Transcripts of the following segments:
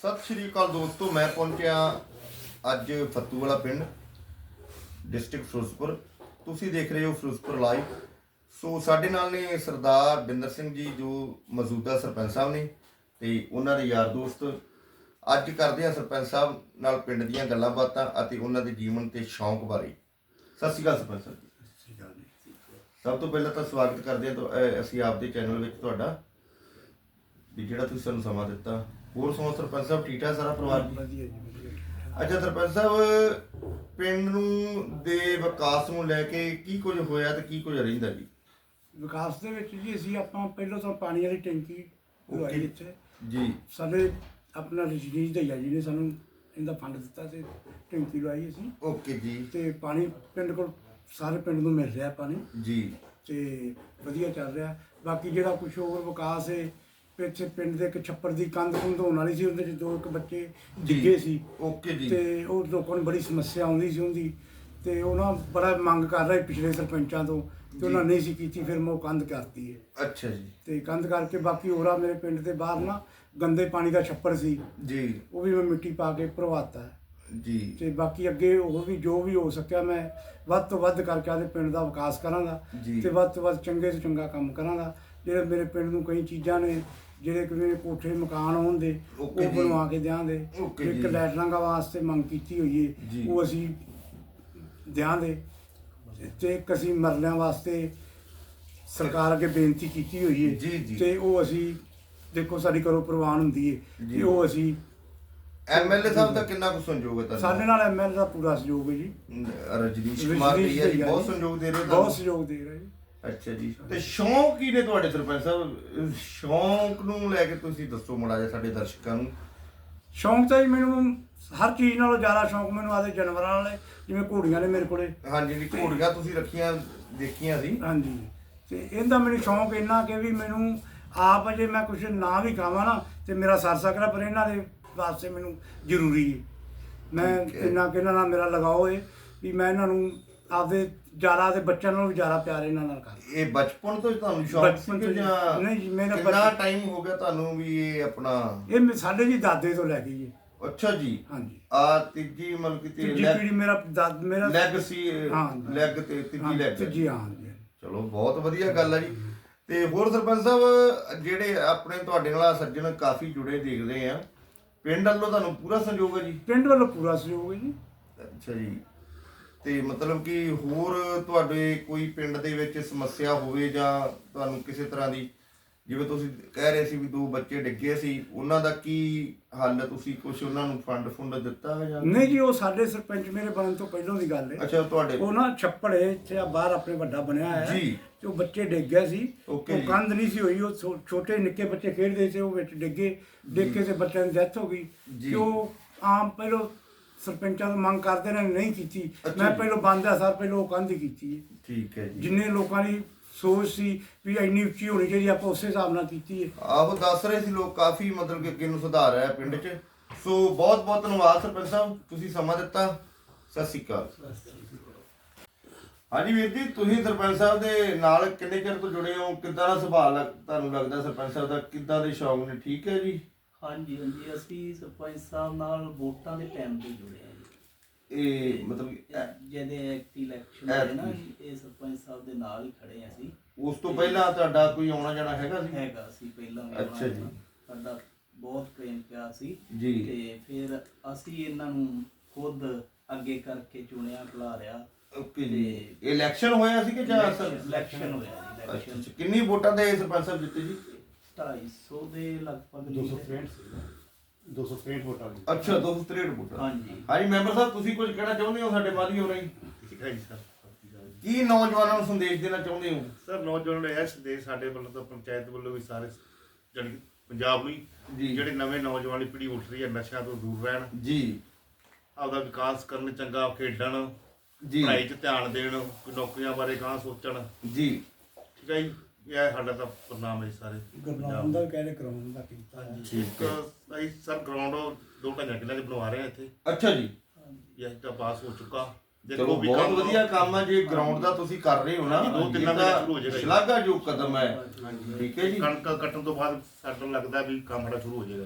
ਸਤਿ ਸ਼੍ਰੀ ਅਕਾਲ ਦੋਸਤੋ ਮੈਂ ਪਹੁੰਚਿਆ ਅੱਜ ਫੱਤੂ ਵਾਲਾ ਪਿੰਡ ਡਿਸਟ੍ਰਿਕਟ ਫਿਰੋਜ਼ਪੁਰ। ਤੁਸੀਂ ਦੇਖ ਰਹੇ ਹੋ ਫਿਰੋਜ਼ਪੁਰ ਲਾਈਵ ਸੋ ਸਾਡੇ ਨਾਲ ਨੇ ਸਰਦਾਰ ਬਿੰਦਰ ਸਿੰਘ ਜੀ ਜੋ ਮੌਜੂਦਾ ਸਰਪੰਚ ਸਾਹਿਬ ਨੇ ਤੇ ਉਹਨਾਂ ਦੇ ਯਾਰ ਦੋਸਤ। ਅੱਜ ਕਰਦੇ ਆ ਸਰਪੰਚ ਸਾਹਿਬ ਨਾਲ ਪਿੰਡ ਦੀਆਂ ਗੱਲਾਂ ਬਾਤਾਂ ਅਤੇ ਉਹਨਾਂ ਦੇ ਜੀਵਨ ਤੇ ਸ਼ੌਂਕ ਬਾਰੇ। ਸਤਿ ਸ਼੍ਰੀ ਅਕਾਲ ਸਰਪੰਚ ਸਾਹਿਬ ਜੀ। ਸਭ ਤੋਂ ਪਹਿਲਾਂ ਤਾਂ ਸਵਾਗਤ ਕਰਦੇ ਅਹ ਅਸੀਂ ਆਪਦੇ ਚੈਨਲ ਵਿੱਚ ਤੁਹਾਡਾ ਵੀ ਜਿਹੜਾ ਤੁਸੀਂ ਸਾਨੂੰ ਸਮਾਂ ਦਿੱਤਾ। ਹੋਰ ਸੁਣੋ ਸਰਪੰਚ ਸਾਹਿਬ ਠੀਕ ਠਾਕ ਸਾਰਾ ਪਰਿਵਾਰ? ਜੀ ਵਧੀਆ ਜੀ ਵਧੀਆ। ਅੱਛਾ ਸਰਪੰਚ ਸਾਹਿਬ ਪਿੰਡ ਨੂੰ ਦੇ ਵਿਕਾਸ ਨੂੰ ਲੈ ਕੇ ਕੀ ਕੁਝ ਹੋਇਆ ਤੇ ਕੀ ਕੁਝ ਰਹਿੰਦਾ ਜੀ? ਵਿਕਾਸ ਦੇ ਵਿੱਚ ਜੀ ਅਸੀਂ ਆਪਾਂ ਪਹਿਲਾਂ ਤਾਂ ਪਾਣੀ ਵਾਲੀ ਟੈਂਕੀ ਲਵਾਈ. ਇੱਥੇ। ਜੀ। ਸਾਡੇ ਆਪਣਾ ਰਜਨੀਸ਼ ਦਈਆ ਜੀ ਨੇ ਸਾਨੂੰ ਇਹਦਾ ਫੰਡ ਦਿੱਤਾ ਤੇ ਟੈਂਕੀ ਲਵਾਈ ਅਸੀਂ। ਓਕੇ ਜੀ। ਤੇ ਪਾਣੀ ਪਿੰਡ ਕੋਲ ਸਾਰੇ ਪਿੰਡ ਨੂੰ ਮਿਲ ਰਿਹਾ ਪਾਣੀ। ਜੀ। ਤੇ ਵਧੀਆ ਚੱਲ ਰਿਹਾ। ਬਾਕੀ ਜਿਹੜਾ ਕੁਝ ਹੋਰ ਵਿਕਾਸ ਹੈ ਇੱਥੇ ਪਿੰਡ ਦੇ ਇੱਕ ਛੱਪੜ ਦੀ ਕੰਧ ਕੁੰਧ ਹੋਣ ਵਾਲੀ ਸੀ ਉਹਦੇ ਚ ਦੋ ਇੱਕ ਬੱਚੇ ਡਿੱਗੇ ਸੀ। ਓਕੇ ਜੀ। ਤੇ ਉਹ ਲੋਕਾਂ ਨੂੰ ਬੜੀ ਸਮੱਸਿਆ ਆਉਂਦੀ ਸੀ ਉਹਦੀ। ਤੇ ਉਹਨਾਂ ਬੜਾ ਮੰਗ ਕਰ ਰਹੇ ਪਿਛਲੇ ਸਰਪੰਚਾਂ ਤੋਂ ਤੇ ਉਹਨਾਂ ਨਹੀਂ ਸੀ ਕੀਤੀ ਫਿਰ ਮੈਂ ਉਹ ਕੰਧ ਕਰਤੀ ਹੈ। ਅੱਛਾ ਜੀ। ਤੇ ਕੰਧ ਕਰਕੇ ਬਾਕੀ ਹੋਰਾ ਮੇਰੇ ਪਿੰਡ ਦੇ ਬਾਹਰ ਨਾ ਗੰਦੇ ਪਾਣੀ ਦਾ ਛੱਪੜ ਸੀ। ਜੀ। ਉਹ ਵੀ ਮੈਂ ਮਿੱਟੀ ਪਾ ਕੇ ਭਰਵਾਤਾ ਜੀ। ਤੇ ਬਾਕੀ ਅੱਗੇ ਹੋਰ ਵੀ ਜੋ ਵੀ ਹੋ ਸਕਿਆ ਮੈਂ ਵੱਧ ਤੋਂ ਵੱਧ ਕਰਕੇ ਆਦੇ ਪਿੰਡ ਦਾ ਵਿਕਾਸ ਕਰਾਂਗਾ। ਜੀ। ਤੇ ਵੱਧ ਤੋਂ ਵੱਧ ਚੰਗੇ ਤੋਂ ਚੰਗਾ ਕੰਮ ਕਰਾਂਗਾ। ਜਿਹੜੇ ਮੇਰੇ ਪਿੰਡ ਨੂੰ ਕਈ ਚੀਜ਼ਾਂ ਨੇ ਜਿਹੜੇ ਕਿਵੇਂ ਕੋਠੇ ਮਕਾਨ ਹੋਣ ਦੇ ਉਹ Okay ਜੀ। ਬਣਵਾ ਕੇ ਦਿਆਂਗੇ Okay ਇੱਕ ਜੀ। ਲੈਟਰਾਂ ਦਾ ਵਾਸਤੇ ਮੰਗ ਕੀਤੀ ਹੋਈ ਜੀ। ਹੈ ਉਹ ਅਸੀਂ ਦਿਆਂਗੇ ਤੇ ਇੱਕ ਅਸੀਂ ਮਰਲਿਆਂ ਵਾਸਤੇ ਸਰਕਾਰ ਅੱਗੇ ਬੇਨਤੀ ਕੀਤੀ ਹੋਈ ਹੈ ਜੀ, ਜੀ। ਤੇ ਉਹ ਅਸੀਂ ਦੇਖੋ ਸਾਡੀ ਕਰੋ ਪ੍ਰਵਾਨ ਹੁੰਦੀ ਹੈ ਜੀ। ਕਿ ਉਹ ਅਸੀਂ ਐਮਐਲਏ ਸਾਹਿਬ ਦਾ ਕਿੰਨਾ ਕੁ ਸੰਯੋਗ ਹੈ ਸਾਡੇ ਨਾਲ ਐਮਐਲ ਦਾ ਪੂਰਾ ਸਹਿਯੋਗ ਹੈ ਜੀ ਰਜਨੀਸ਼ ਕੁਮਾਰ ਰਜਨੀਸ਼ ਭਈਆ ਜੀ ਭਈਆ ਬਹੁਤ ਜੀ। ਸੰਯੋਗ ਦੇ ਰਹੇ ਬਹੁਤ ਤੁਹਾਨੂੰ ਸਹਿਯੋਗ ਦੇ ਰਹੇ ਜੀ ਅੱਛਾ ਜੀ। ਤੇ ਸ਼ੌਂਕ ਕੀ ਨੇ ਤੁਹਾਡੇ ਸਰਪੰਚ ਸਾਹਿਬ? ਸ਼ੌਂਕ ਨੂੰ ਲੈ ਕੇ ਤੁਸੀਂ ਦੱਸੋ ਮੜਾ ਜਿਹਾ ਸਾਡੇ ਦਰਸ਼ਕਾਂ ਨੂੰ। ਸ਼ੌਂਕ ਤਾਂ ਜੀ ਮੈਨੂੰ ਹਰ ਚੀਜ਼ ਨਾਲੋਂ ਜ਼ਿਆਦਾ ਸ਼ੌਂਕ ਮੈਨੂੰ ਆਦੇ ਜਾਨਵਰਾਂ ਨਾਲ ਜਿਵੇਂ ਘੋੜੀਆਂ ਨੇ ਮੇਰੇ ਕੋਲੇ। ਹਾਂਜੀ ਜੀ ਘੋੜੀਆਂ ਤੁਸੀਂ ਰੱਖੀਆਂ ਦੇਖੀਆਂ ਸੀ। ਹਾਂਜੀ। ਤੇ ਇਹਦਾ ਮੈਨੂੰ ਸ਼ੌਂਕ ਇੰਨਾ ਕਿ ਵੀ ਮੈਨੂੰ ਆਪ ਅਜੇ ਮੈਂ ਕੁਝ ਨਾ ਵੀ ਖਾਵਾਂ ਨਾ ਤੇ ਮੇਰਾ ਸਰ ਸਕਦਾ ਪਰ ਇਹਨਾਂ ਦੇ ਵਾਸਤੇ ਮੈਨੂੰ ਜ਼ਰੂਰੀ ਹੈ। ਮੈਂ ਠੀਕ ਹੈ। ਇੰਨਾ ਕਿ ਇਹਨਾਂ ਨਾਲ ਮੇਰਾ ਲਗਾਓ ਹੈ ਵੀ ਮੈਂ ਇਹਨਾਂ ਨੂੰ ਆਪਦੇ ਜ਼ਿਆਦਾ ਦੇ ਬੱਚਿਆਂ ਨਾਲੋਂ ਵੀ ਜ਼ਿਆਦਾ ਪਿਆਰ ਇਹਨਾਂ ਨਾਲ ਕਰ ਇਹ ਬਚਪਨ ਤੋਂ ਹੀ ਤੁਹਾਨੂੰ ਸ਼ੌਂਕ ਬਚਪਨ ਸੀ ਤੋਂ ਕਿ ਹੀ। ਜਾਂ ਨਹੀਂ ਜੀ, ਮੇਰਾ ਕਿੰਨਾ ਬਚਪਨ- ਟਾਈਮ ਹੋ ਗਿਆ ਤੁਹਾਨੂੰ ਵੀ ਇਹ ਆਪਣਾ? ਇਹ ਮੇ- ਸਾਡੇ ਜੀ ਦਾਦੇ ਤੋਂ ਲੈ ਕੇ ਜੀ। ਅੱਛਾ ਜੀ। ਹਾਂਜੀ। ਆ ਤੀਜੀ ਮਤਲਬ ਕਿ ਤੀਜੀ ਪੀੜੀ ਮੇਰਾ ਦਾਦ ਮੇਰਾ ਲੈਗ ਸੀ ਹਾਂ। ਲੈਗ ਤੇ ਤੀਜੀ ਲੈਗ ਤੀਜੀ ਹਾਂ ਜੀ ਚਲੋ ਬਹੁਤ ਵਧੀਆ ਗੱਲ ਹੈ ਜੀ। ਤੇ ਹੋਰ ਸਰਪੰਚ ਸਾਹਿਬ ਜਿਹੜੇ ਆਪਣੇ ਤੁਹਾਡੇ ਨਾਲ ਸੱਜਣ ਕਾਫੀ ਜੁੜੇ ਦੇਖਦੇ ਆ। ਪਿੰਡ ਵੱਲੋਂ ਤੁਹਾਨੂੰ ਪੂਰਾ ਸੰਯੋਗ ਹੈ ਜੀ? ਪਿੰਡ ਵੱਲੋਂ ਪੂਰਾ ਸਹਿਯੋਗ ਹੈ ਜੀ। ਅੱਛਾ ਜੀ। ਤੇ ਮਤਲਬ ਕਿ ਹੋਰ ਤੁਹਾਡੇ ਕੋਈ ਪਿੰਡ ਦੇ ਵਿੱਚ ਸਮੱਸਿਆ ਹੋਵੇ ਜਾਂ ਤੁਹਾਨੂੰ ਕਿਸੇ ਤਰ੍ਹਾਂ ਦੀ ਜਿਵੇਂ ਤੁਸੀਂ ਕਹਿ ਰਹੇ ਸੀ ਵੀ ਦੋ ਬੱਚੇ ਡਿੱਗੇ ਸੀ ਉਹਨਾਂ ਦਾ ਕੀ ਹੱਲ ਤੁਸੀਂ ਕੁਝ ਉਹਨਾਂ ਨੂੰ ਫੰਡ ਫੁੰਡ ਦਿੱਤਾ ਹੈ ਜਾਂ ਨਹੀਂ ਜੀ ਉਹ ਸਾਡੇ ਸਰਪੰਚ ਮੇਰੇ ਬਣਨ ਤੋਂ ਪਹਿਲਾਂ ਦੀ ਗੱਲ ਹੈ ਅੱਛਾ ਤੁਹਾਡੇ ਉਹ ਨਾ ਛੱਪੜ ਹੈ ਇੱਥੇ ਆ ਬਾਹਰ ਆਪਣੇ ਵੱਡਾ ਬਣਿਆ ਹੈ ਜੀ। ਤੇ ਉਹ ਬੱਚੇ ਡਿੱਗ ਗਏ ਸੀ Okay ਉਹ ਜੀ। ਕੰਧ ਨਹੀਂ ਸੀ ਹੋਈ ਉਹ ਛੋ- ਛੋਟੇ ਨਿੱਕੇ ਬੱਚੇ ਖੇਡਦੇ ਸੀ ਉਹ ਵਿੱਚ ਡਿੱਗੇ ਡਿੱਗ ਕੇ ਤੇ ਬੱਚਿਆਂ ਦੀ ਡੈਥ ਹੋ ਗਈ ਜੀ। ਤੇ ਉਹ ਆਮ ਪਹਿਲਾਂ ਸਰਪੰਚਾਂ ਤੋਂ ਮੰਗ ਕਰਦੇ ਨੇ ਨਹੀਂ ਕੀਤੀ। ਅੱਛਾ ਮੈਂ ਜੀ। ਪਹਿਲਾਂ ਬੰਦਾ ਸਰ ਪਹਿਲਾਂ ਉਹ ਕੰਧ ਕੀਤੀ ਹੈ। ਠੀਕ ਹੈ ਜੀ। ਜਿੰਨੇ ਲੋਕਾਂ ਦੀ ਸੋਚ ਸੀ ਵੀ ਇੰਨੀ ਉੱਚੀ ਹੋਣੀ ਚਾਹੀਦੀ ਆਪਾਂ ਉਸੇ ਹਿਸਾਬ ਨਾਲ ਕੀਤੀ ਹੈ। ਆਹੋ ਦੱਸ ਰਹੇ ਸੀ ਲੋਕ ਕਾਫੀ ਮਤਲਬ ਕਿ ਅੱਗੇ ਨੂੰ ਸੁਧਾਰ ਆਇਆ ਪਿੰਡ 'ਚ। ਸੋ ਬਹੁਤ ਬਹੁਤ ਧੰਨਵਾਦ ਸਰਪੰਚ ਸਾਹਿਬ ਤੁਸੀਂ ਸਮਾਂ ਦਿੱਤਾ। ਸਤਿ ਸ਼੍ਰੀ ਅਕਾਲ। ਹਾਂਜੀ ਵੀਰ ਜੀ ਤੁਸੀਂ ਸਰਪੰਚ ਸਾਹਿਬ ਦੇ ਨਾਲ ਕਿੰਨੇ ਚਿਰ ਤੋਂ ਜੁੜੇ ਹੋ? ਕਿੱਦਾਂ ਦਾ ਸੁਭਾਅ ਲੱਗ ਤੁਹਾਨੂੰ ਲੱਗਦਾ ਸਰਪੰਚ ਸਾਹਿਬ ਦਾ? ਕਿੱਦਾਂ ਦੇ ਸ਼ੌਂਕ ਨੇ? ਠੀਕ ਹੈ ਜੀ? ਹਾਂਜੀ ਹਾਂਜੀ ਅਸੀਂ ਸਰਪੰਚ ਸਾਹਿਬ ਨਾਲ ਵੋਟਾਂ ਦੇ ਟਾਈਮ ਤੇ ਜੁੜੇ ਹਾਂ ਜੀ। ਇਹ ਮਤਲਬ ਕਿ ਐ- ਜਿਹਦੇ ਐਕਟੀ ਇਲੈਕਸ਼ਨ ਹੋਏ ਨਾ। ਇਹ ਸਰਪੰਚ ਸਾਹਿਬ ਦੇ ਨਾਲ ਹੀ ਖੜੇ ਹਾਂ ਅਸੀਂ। ਉਸ ਤੋਂ ਪਹਿਲਾਂ ਤੁਹਾਡਾ ਕੋਈ ਆਉਣਾ ਜਾਣਾ ਹੈਗਾ ਸੀ? ਹੈਗਾ ਸੀ ਪਹਿਲਾਂ ਵੀ ਅੱਛਾ ਜੀ। ਸਾਡਾ ਬਹੁਤ ਪ੍ਰੇਮ ਪਿਆਰ ਸੀ। ਜੀ। ਤੇ ਫਿਰ ਅਸੀਂ ਇਹਨਾਂ ਨੂੰ ਖੁਦ ਅੱਗੇ ਕਰਕੇ ਚੁਣਿਆ ਖਿਲਾਰਿਆ। ਓਕੇ ਜੀ। ਇਲੈਕਸ਼ਨ ਹੋਇਆ ਸੀ ਕਿ ਜਾਂ ਸਰ? ਇਲੈਕਸ਼ਨ ਹੋਇਆ ਜੀ ਅੱਛਾ ਇਲੈਕਸ਼ਨ ਅੱਛਾ। ਕਿੰਨੀ ਵੋਟਾਂ ਦੇ ਸਰਪੰਚ ਸਾਹਿਬ ਜਿੱਤੇ ਜੀ? 250 ਦੇ ਲਗਭਗ 263 ਸੀ 263 ਵੋਟਾਂ ਦੀ। ਅੱਛਾ 263 ਵੋਟਾਂ। ਹਾਂਜੀ। ਹਾਂਜੀ ਮੈਂਬਰ ਸਾਹਿਬ ਤੁਸੀਂ ਕੁਝ ਕਹਿਣਾ ਚਾਹੁੰਦੇ ਹੋ ਸਾਡੇ ਮਾਧੀ ਹੋ ਰਹੀ ਠੀਕ ਹੈ ਜੀ ਸਰ ਕੀ ਨੌਜਵਾਨਾਂ ਨੂੰ ਸੰਦੇਸ਼ ਦੇਣਾ ਚਾਹੁੰਦੇ ਹੋ? ਸਰ ਨੌਜਵਾਨ ਨੂੰ ਇਹ ਸੰਦੇਸ਼ ਸਾਡੇ ਵੱਲੋਂ ਤਾਂ ਪੰਚਾਇਤ ਵੱਲੋਂ ਵੀ ਸਾਰੇ ਜਾਣੀ ਪੰਜਾਬ ਜੀ। ਜਿਹੜੇ ਨਵੇਂ ਨੌਜਵਾਨੀ ਪੀੜ੍ਹੀ ਉੱਠ ਰਹੀ ਹੈ ਨਸ਼ਿਆਂ ਤੋਂ ਦੂਰ ਰਹਿਣ। ਜੀ। ਆਪਦਾ ਵਿਕਾਸ ਕਰਨ ਚੰਗਾ ਖੇਡਣ ਜੀ। ਪੜ੍ਹਾਈ 'ਚ ਧਿਆਨ ਦੇਣ ਨੌਕਰੀਆਂ ਬਾਰੇ ਕਾਂ ਸੋਚਣ। ਜੀ। ਠੀਕ ਹੈ ਜੀ? ਇਹ ਸਾਡਾ ਤਾਂ ਪ੍ਰਣਾਮ ਹੈ ਜੀ ਸਾਰੇ ਗੁਰਨਾਮ ਦਾ ਵੀ ਕਹਿੰਦੇ ਕਰਾਉਣ ਦਾ ਕੀਤਾ ਹੈ। ਠੀਕ ਅਸੀਂ ਸਰ ਗਰਾਊਂਡ ਦੋ ਢਾਈਆਂ ਕਿੱਲਿਆਂ 'ਚ ਬਣਵਾ ਰਹੇ ਹਾਂ ਇੱਥੇ। ਅੱਛਾ ਜੀ। ਇਹ ਤਾਂ ਪਾਸ ਹੋ ਚੁੱਕਾ। ਚਲੋ ਬਹੁਤ ਵਧੀਆ ਕੰਮ ਹੈ ਜੇ ਗਰਾਊਂਡ ਦਾ ਤੁਸੀਂ ਕਰ ਰਹੇ ਹੋ ਨਾ ਹਾਂਜੀ, ਦੋ ਤਿੰਨ ਇਹ ਤਾਂ ਸ਼ੁਰੂ ਹੋ ਜਾਏਗਾ ਜੀ। ਸ਼ਲਾਘਾਯੋਗ ਕਦਮ ਹੈ। ਠੀਕ ਹੈ ਜੀ। ਕਣਕ ਕੱਟਣ ਤੋਂ ਬਾਅਦ ਸਾਡਾ ਲੱਗਦਾ ਵੀ ਕੰਮ ਸਾਡਾ ਸ਼ੁਰੂ ਹੋ ਜਾਏਗਾ।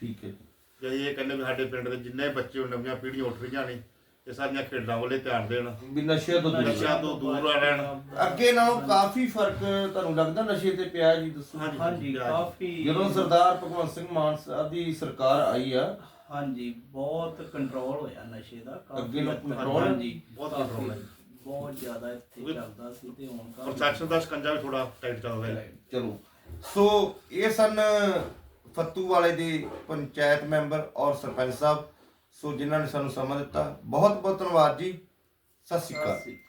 ਠੀਕ ਹੈ ਜੇ। ਅਸੀਂ ਇਹ ਕਹਿੰਦੇ ਵੀ ਸਾਡੇ ਪਿੰਡ ਦੇ ਜਿੰਨੇ ਬੱਚੇ ਉਹ ਨਵੀਆਂ ਪੀੜ੍ਹੀਆਂ ਉੱਠ ਰਹੀਆਂ ਨੇ ਇਹ ਸਾਰੀਆਂ ਖੇਡਾਂ ਵੱਲੇ ਧਿਆਨ ਦੇਣ। ਵੀ ਨਸ਼ੇ ਤੋਂ ਦੂਰ ਨਸ਼ਿਆਂ ਤੋਂ ਦੂਰ ਰਹਿਣ। ਅੱਗੇ ਨਾਲੋਂ ਕਾਫੀ ਫ਼ਰਕ ਤੁਹਾਨੂੰ ਲੱਗਦਾ ਨਸ਼ੇ ਤੇ ਪਿਆ ਜੀ ਦੱਸੋ? ਹਾਂਜੀ। ਹਾਂਜੀ ਕਾਫੀ ਜਦੋਂ ਸਰਦਾਰ ਭਗਵੰਤ ਸਿੰਘ ਮਾਨ ਸਾਹਿਬ ਦੀ ਸਰਕਾਰ ਆਈ ਆ ਹਾਂਜੀ ਬਹੁਤ ਕੰਟਰੋਲ ਹੋਇਆ ਨਸ਼ੇ ਦਾ ਕਾਫੀ ਅੱਗੇ ਲੋਕ ਹੱਦ ਤੱਕ, control- ਹਾਂਜੀ ਬਹੁਤ ਕਾਫੀ, control ਹੈ। ਬਹੁਤ ਜ਼ਿਆਦਾ ਇੱਥੇ ਚੱਲਦਾ ਸੀ ਤੇ ਹੁਣ ਕਾਫੀ ਪ੍ਰਸ਼ਾਸਨ ਦਾ ਸਕੰਜਾ ਵੀ ਥੋੜਾ ਟਾਈਟ ਚੱਲਦਾ ਹੈ ਚਲੋ। ਸੋ ਇਹ ਸਨ ਫੱਤੂ ਵਾਲੇ ਦੇ ਪੰਚਾਇਤ ਮੈਂਬਰ ਔਰ ਸਰਪੰਚ ਸਾਹਿਬ। ਸੋ ਜਿਨ੍ਹਾਂ ਨੇ ਸਾਨੂੰ ਸਮਾਂ ਦਿੱਤਾ ਬਹੁਤ ਬਹੁਤ ਧੰਨਵਾਦ ਜੀ। ਸਤਿ ਸ਼੍ਰੀ ਅਕਾਲ। ਸਤਿ